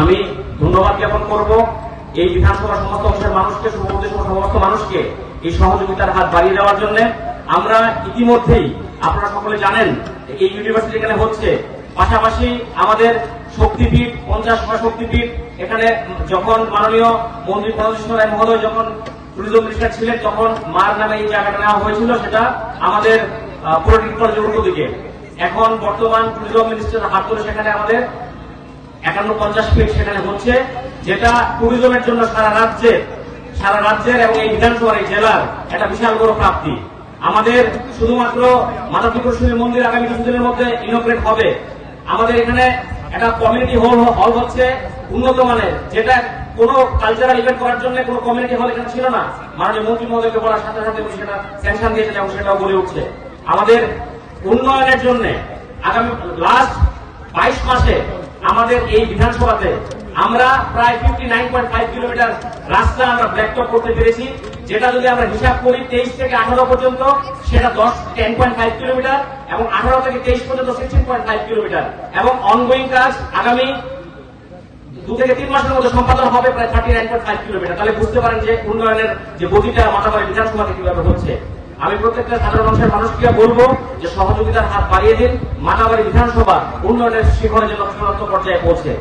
আমি ধন্যবাদ জ্ঞাপন করব। এই বিধানসভার সমস্ত অংশের মানুষকে সমস্ত মানুষকে এই সহযোগিতার হাত বাড়িয়ে দেওয়ার জন্য আমরা ইতিমধ্যেই, আপনারা সকলে জানেন এই ইউনিভার্সিটি এখানে হচ্ছে। পাশাপাশি আমাদের শক্তিপীঠ, পঞ্চাশ বা শক্তিপীঠ, এখানে যখন মাননীয় মন্ত্রী প্রণজিৎ রায় মহোদয় যখন ট্যুরিজম মিনিস্টার ছিলেন, তখন মার নামে এই জায়গাটা নেওয়া হয়েছিল, সেটা আমাদের পলিটিক কলেজের দিকে। এখন বর্তমান ট্যুরিজম মিনিস্টার হাত ধরে সেখানে আমাদের একান্ন পঞ্চাশ ফিট সেখানে হচ্ছে, যেটা ট্যুরিজমের জন্য সারা রাজ্যের সারা রাজ্যের এবং এই বিধানসভার এই জেলার একটা বিশাল বড় প্রাপ্তি। আমাদের শুধুমাত্র মাতা ত্রিপুরেশ্বরী মন্দির আগামী কিছুদিনের মধ্যে ইনোগ্রেট হবে। আমাদের এখানে একটা কমিউনিটি হল হল হচ্ছে, উন্নত মানের, যেটা কোনো কালচারাল ইভেন্ট করার জন্য কোনো কমিউনিটি হল এখানে ছিল না। মাননীয় মন্ত্রী মহোদয়কে বলার সাথে সাথে সেটা স্যাংশন দিয়েছেন এবং সেটাও বলে উঠছে। আমাদের উন্নয়নের জন্য আগামী লাস্ট বাইশ মাসে আমাদের এই বিধানসভাতে আমরা প্রায় ফিফটি কিলোমিটার রাস্তা আমরা ব্ল্যাকটপ করতে পেরেছি। যেটা যদি আমরা হিসাব করি তেইশ থেকে আঠারো পর্যন্ত, সেটা দশ টেন পয়েন্ট ফাইভ কিলোমিটার এবং আঠারো থেকে তেইশ পর্যন্ত সিক্সটিন পয়েন্ট ফাইভ কিলোমিটার। এবং অনগোয়িং কাজ আগামী দু থেকে তিন মাসের মধ্যে সম্পাদন হবে প্রায় thirty nine point five kilometre. তাহলে বুঝতে পারেন যে উন্নয়নের যে গতিটা মাথা মাথাবাড়ি বিধানসভাতে কীভাবে হচ্ছে। আমি প্রত্যেকটা সাধারণ মানুষের মানুষকে বলব যে সহযোগিতার হাত বাড়িয়ে দিন। মাতাবাড়ি বিধানসভা উন্নয়নের শিখরে যেন চূড়ান্ত পর্যায়ে পৌঁছে।